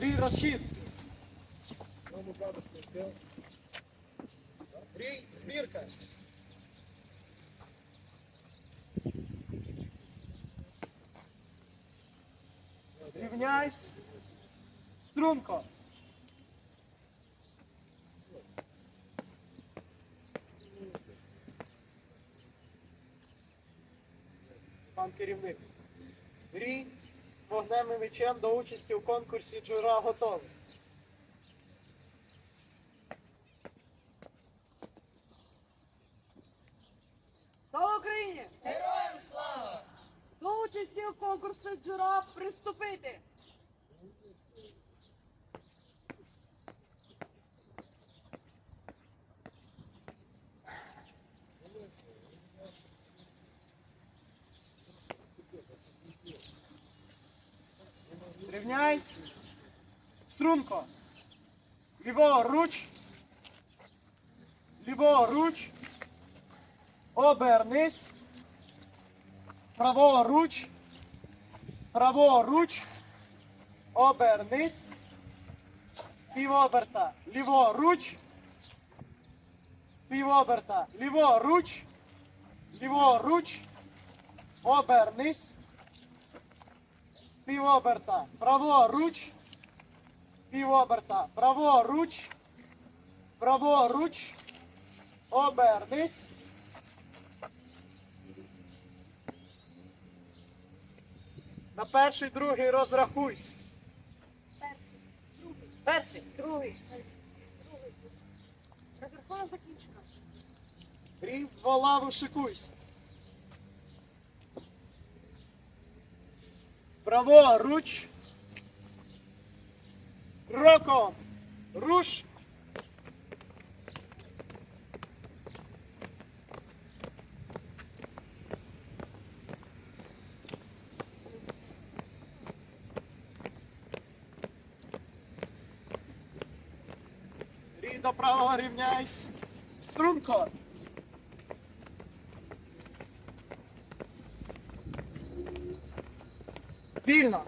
Рій розхід. Рій збірка. Рівняйсь. Струнко. Пан керівник. Рій Вогнем і мечем до участі у конкурсі джура готовий. Слава Україні! Героям слава! До участі у конкурсі джура приступити! Рівняйсь. Струнко. Ліворуч. Ліворуч. Обернись. Праворуч. Праворуч. Обернись. Півоберта. Ліворуч. Півоберта. Ліворуч. Ліворуч. Обернись. Півоберта. Праворуч. Півоберта. Праворуч. Праворуч. Обернись. На перший, другий розрахуйся. Перший, другий, другий. Розрахунок закінчено. Рів два лаву шикуйся. Праворуч. Кроком. Руш. Рій до правого рівняйсь. Струнко. Вільно.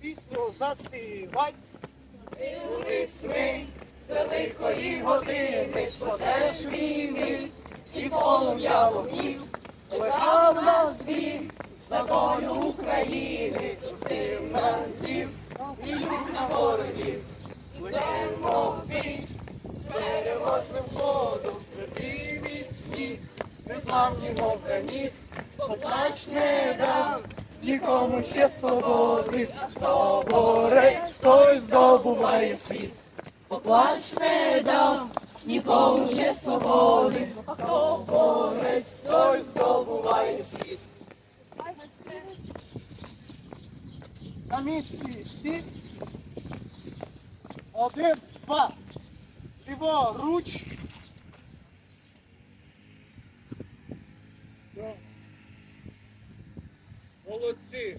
Пісню заспівай. Білий свинь, великої години, складеш війни, і полум'я вогнів, плекав нас він, за волю України, зустрів нас дів, і на ворогів, будемо в незламні, мов граніт, поплач не дам, нікому ще свободи, хто борець, той здобуває світ. Поплач не дам, нікому ще свободи, а хто борець, той здобуває світ. На місці стій. Один, два. Ліворуч. Молодці!